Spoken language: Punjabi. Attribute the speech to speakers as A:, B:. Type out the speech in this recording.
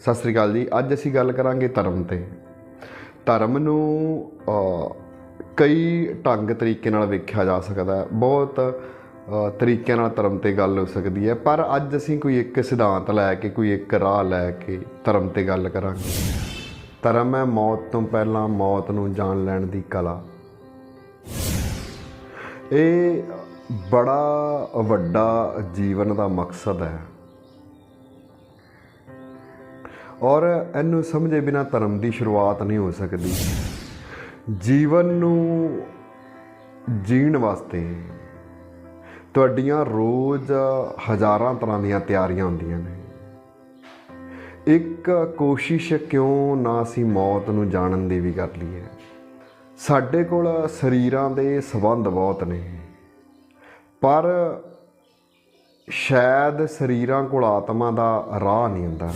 A: ਸਤਿ ਸ੍ਰੀ ਅਕਾਲ ਜੀ। ਅੱਜ ਅਸੀਂ ਗੱਲ ਕਰਾਂਗੇ ਧਰਮ ਤੇ। ਧਰਮ ਨੂੰ ਕਈ ਢੰਗ ਤਰੀਕੇ ਨਾਲ ਵੇਖਿਆ ਜਾ ਸਕਦਾ ਹੈ। ਬਹੁਤ ਅ, ਤਰੀਕਿਆਂ ਨਾਲ ਧਰਮ ਤੇ ਗੱਲ ਹੋ ਸਕਦੀ ਹੈ। ਪਰ ਅੱਜ ਅਸੀਂ ਕੋਈ ਇੱਕ ਸਿਧਾਂਤ ਲੈ ਕੇ ਕੋਈ ਇੱਕ ਰਾਹ ਲੈ ਕੇ ਧਰਮ ਤੇ ਗੱਲ ਕਰਾਂਗੇ। ਧਰਮ ਹੈ ਮੌਤ ਤੋਂ ਪਹਿਲਾਂ ਮੌਤ ਨੂੰ ਜਾਣ ਲੈਣ ਦੀ ਕਲਾ। ਇਹ ਬੜਾ ਵੱਡਾ ਜੀਵਨ ਦਾ ਮਕਸਦ ਹੈ। ਔਰ ਇਹਨੂੰ ਸਮਝੇ ਬਿਨਾ ਧਰਮ ਦੀ ਸ਼ੁਰੂਆਤ ਨਹੀਂ ਹੋ ਸਕਦੀ। ਜੀਵਨ ਨੂੰ ਜੀਣ ਵਾਸਤੇ ਤੁਹਾਡੀਆਂ ਰੋਜ਼ ਹਜ਼ਾਰਾਂ ਤਰ੍ਹਾਂ ਦੀਆਂ ਤਿਆਰੀਆਂ ਹੁੰਦੀਆਂ ਨੇ। ਇੱਕ ਕੋਸ਼ਿਸ਼ ਕਿਉਂ ਨਾ ਅਸੀਂ ਮੌਤ ਨੂੰ ਜਾਣਨ ਦੀ ਵੀ ਕਰ ਲਈਏ। ਸਾਡੇ ਕੋਲ ਸਰੀਰਾਂ ਦੇ ਸੰਬੰਧ ਬਹੁਤ ਨੇ। ਪਰ ਸ਼ਾਇਦ ਸਰੀਰਾਂ ਕੋਲ ਆਤਮਾ ਦਾ ਰਾਹ ਨਹੀਂ ਹੁੰਦਾ।